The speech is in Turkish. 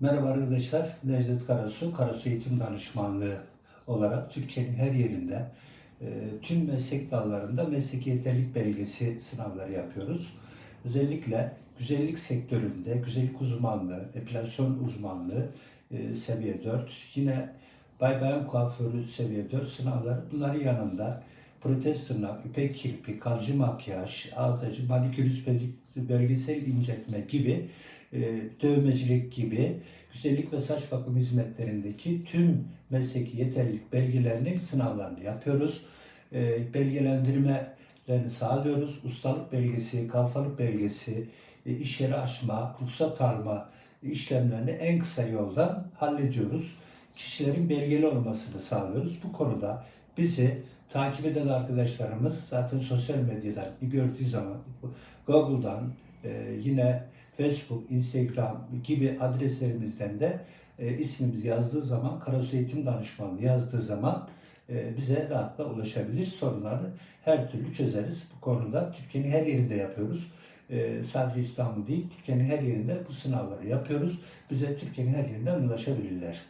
Merhaba arkadaşlar, Necdet Karasu, Karasu Eğitim Danışmanlığı olarak Türkiye'nin her yerinde e, tüm meslek dallarında mesleki yeterlilik belgesi sınavları yapıyoruz. Özellikle güzellik sektöründe güzellik uzmanlığı, epilasyon uzmanlığı e, seviye 4, yine bay bayan kuaförü seviye 4 sınavları bunların yanında protez tırnak, ipek kirpi, kalıcı makyaj, ağdacı, manikürist bölgesel inceltme gibi e, dövmecilik gibi güzellik ve saç bakım hizmetlerindeki tüm mesleki yeterlilik belgelerini sınavlarını yapıyoruz. E, belgelendirmelerini sağlıyoruz. Ustalık belgesi, kalfalık belgesi, e, iş yeri açma, ruhsat alma işlemlerini en kısa yoldan hallediyoruz. Kişilerin belgeli olmasını sağlıyoruz. Bu konuda bizi takip eden arkadaşlarımız zaten sosyal medyadan gördüğü zaman Google'dan e, yine Facebook, Instagram gibi adreslerimizden de e, ismimiz yazdığı zaman, Karasu Eğitim Danışmanlığı yazdığı zaman e, bize rahatla ulaşabilir. Sorunları her türlü çözeriz. Bu konuda Türkiye'nin her yerinde yapıyoruz. E, sadece İstanbul değil, Türkiye'nin her yerinde bu sınavları yapıyoruz. Bize Türkiye'nin her yerinden ulaşabilirler.